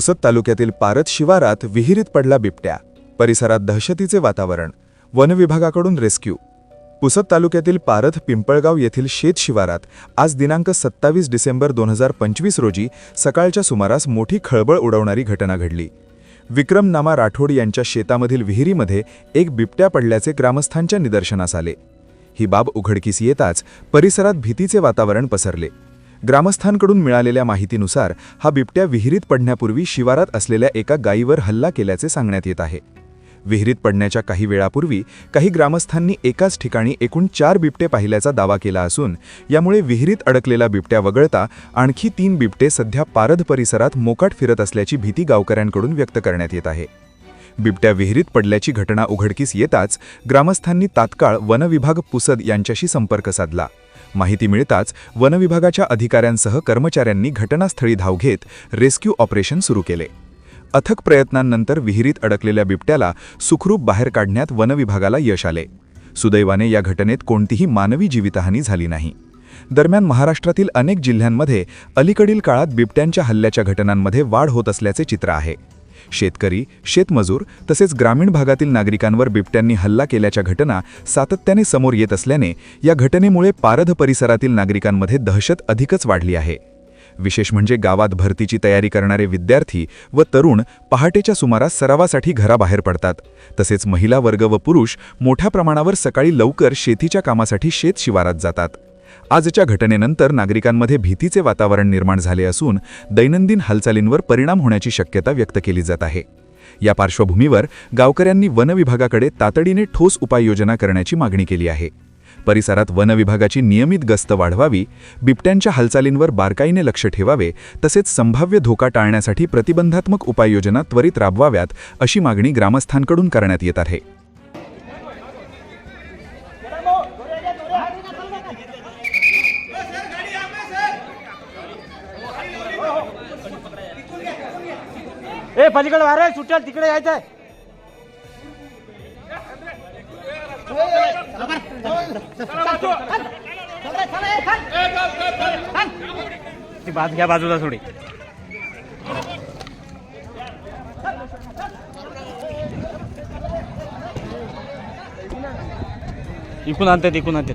पुसद तालुक्यातील पारत शिवारात विहिरीत पडला बिबट्या. परिसरात दहशतीचे वातावरण. वनविभागाकडून रेस्क्यू. पुसद तालुक्यातील पारथ पिंपळगाव येथील शेत शिवारात आज दिनांक सत्तावीस डिसेंबर दोन हजार पंचवीस रोजी सकाळच्या सुमारास मोठी खळबळ उडवणारी घटना घडली. विक्रम नामा राठोड यांच्या शेतामधील विहिरीमध्ये एक बिबट्या पडल्याचे ग्रामस्थांच्या निदर्शनास आले. ही बाब उघडकीस येताच परिसरात भीतीचे वातावरण पसरले. ग्रामस्थांकडून मिळालेल्या माहितीनुसार हा बिबट्या विहिरीत पडण्यापूर्वी शिवारात असलेल्या एका गायीवर हल्ला केल्याचे सांगण्यात येत आहे. विहिरीत पडण्याच्या काही वेळापूर्वी काही ग्रामस्थांनी एकाच ठिकाणी एकूण चार बिबटे पाहिल्याचा दावा केला असून यामुळे विहिरीत अडकलेला बिबट्या वगळता आणखी तीन बिबटे सध्या पारध परिसरात मोकाट फिरत असल्याची भीती गावकऱ्यांकडून व्यक्त करण्यात येत आहे. बिबट्या विहिरीत पडल्याची घटना उघडकीस येताच ग्रामस्थांनी तात्काळ वनविभाग पुसद यांच्याशी संपर्क साधला. माहिती मिळताच वनविभागाच्या अधिकाऱ्यांसह कर्मचाऱ्यांनी घटनास्थळी धाव घेत रेस्क्यू ऑपरेशन सुरू केले. अथक प्रयत्नांनंतर विहिरीत अडकलेल्या बिबट्याला सुखरूप बाहेर काढण्यात वनविभागाला यश आले. सुदैवाने या घटनेत कोणतीही मानवी जीवितहानी झाली नाही. दरम्यान महाराष्ट्रातील अनेक जिल्ह्यांमध्ये अलीकडील काळात बिबट्यांच्या हल्ल्याच्या घटनांमध्ये वाढ होत असल्याचे चित्र आहे. शेतकरी शेतमजूर तसेच ग्रामीण भागातील नागरिकांवर बिबट्यांनी हल्ला केल्याच्या घटना सातत्याने समोर येत असल्याने या घटनेमुळे पारध परिसरातील नागरिकांमध्ये दहशत अधिकच वाढली आहे. विशेष म्हणजे गावात भरतीची तयारी करणारे विद्यार्थी व तरुण पहाटेच्या सुमारास सरावासाठी घराबाहेर पडतात. तसेच महिला वर्ग व पुरुष मोठ्या प्रमाणावर सकाळी लवकर शेतीच्या कामासाठी शेत शिवारात जातात. आजच्या घटनेनंतर नागरिकांमध्ये भीतीचे वातावरण निर्माण झाले असून दैनंदिन हालचालींवर परिणाम होण्याची शक्यता व्यक्त केली जात आहे. या पार्श्वभूमीवर गावकऱ्यांनी वनविभागाकडे तातडीने ठोस उपाययोजना करण्याची मागणी केली आहे. परिसरात वनविभागाची नियमित गस्त वाढवावी बिबट्यांच्या हालचालींवर बारकाईने लक्ष ठेवावे तसेच संभाव्य धोका टाळण्यासाठी प्रतिबंधात्मक उपाययोजना त्वरित राबवाव्यात अशी मागणी ग्रामस्थांकडून करण्यात येत आहे. ए पलीकडे वारे सुटेल तिकडे यायचंय. ती बाज घ्या बाजूला थोडी इकून आणतात इकून आणतात.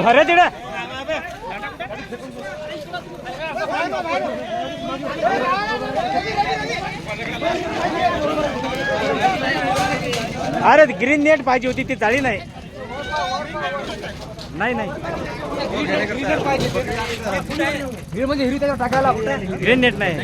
अरे तिकडे अरे ग्रीन नेट पाहिजे होती ती चाळी नाही. नाही नाही. म्हणजे हिरी त्याच्यावर टाकायला ग्रीन नेट नाही.